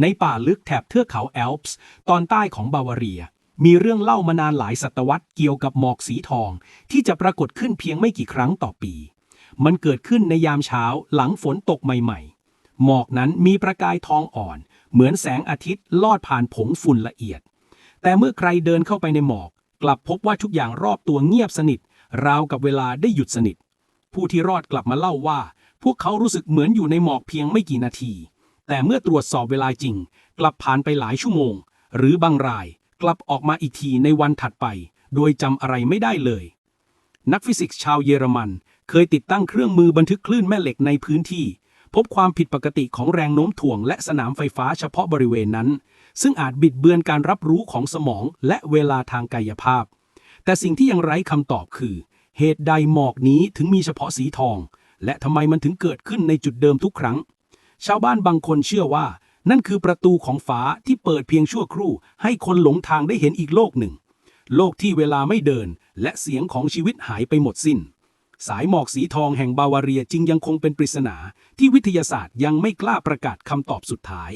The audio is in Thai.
ในป่าลึกแถบเทือกเขาแอลป์สตอนใต้ของบาวาเรีย มีเรื่องเล่ามานานหลายศตวรรษเกี่ยวกับหมอกสีทอง ที่จะปรากฏขึ้นเพียงไม่กี่ครั้งต่อปี มันเกิดขึ้นในยามเช้าหลังฝนตกใหม่ ๆ หมอกนั้นมีประกายทองอ่อน เหมือนแสงอาทิตย์ลอดผ่านผงฝุ่นละเอียด แต่เมื่อใครเดินเข้าไปในหมอก กลับพบว่าทุกอย่างรอบตัวเงียบสนิท ราวกับเวลาได้หยุดสนิท ผู้ที่รอดกลับมาเล่าว่า พวกเขารู้สึกเหมือนอยู่ในหมอกเพียงไม่กี่นาที แต่เมื่อตรวจสอบเวลาจริง กลับผ่านไปหลายชั่วโมง หรือบางรายกลับออกมาอีกทีในวันถัดไป โดยจำอะไรไม่ได้เลย นักฟิสิกส์ชาวเยอรมัน เคยติดตั้งเครื่องมือบันทึกคลื่นแม่เหล็กในพื้นที่ พบความผิดปกติของแรงโน้มถ่วงและสนามไฟฟ้าเฉพาะบริเวณนั้น ซึ่งอาจบิดเบือนการรับรู้ของสมองและเวลาทางกายภาพ แต่สิ่งที่ยังไร้คำตอบคือ เหตุใดหมอกนี้ถึงมีเฉพาะสีทอง และทำไมมันถึงเกิดขึ้นในจุดเดิมทุกครั้ง ชาวบ้านบางคนเชื่อว่า นั่นคือประตูของฟ้าที่เปิดเพียงชั่วครู่ ให้คนหลงทางได้เห็นอีกโลกหนึ่ง โลกที่เวลาไม่เดิน และเสียงของชีวิตหายไปหมดสิ้น สายหมอกสีทองแห่งบาวาเรียจึงยังคงเป็นปริศนา ที่วิทยาศาสตร์ยังไม่กล้าประกาศคำตอบสุดท้าย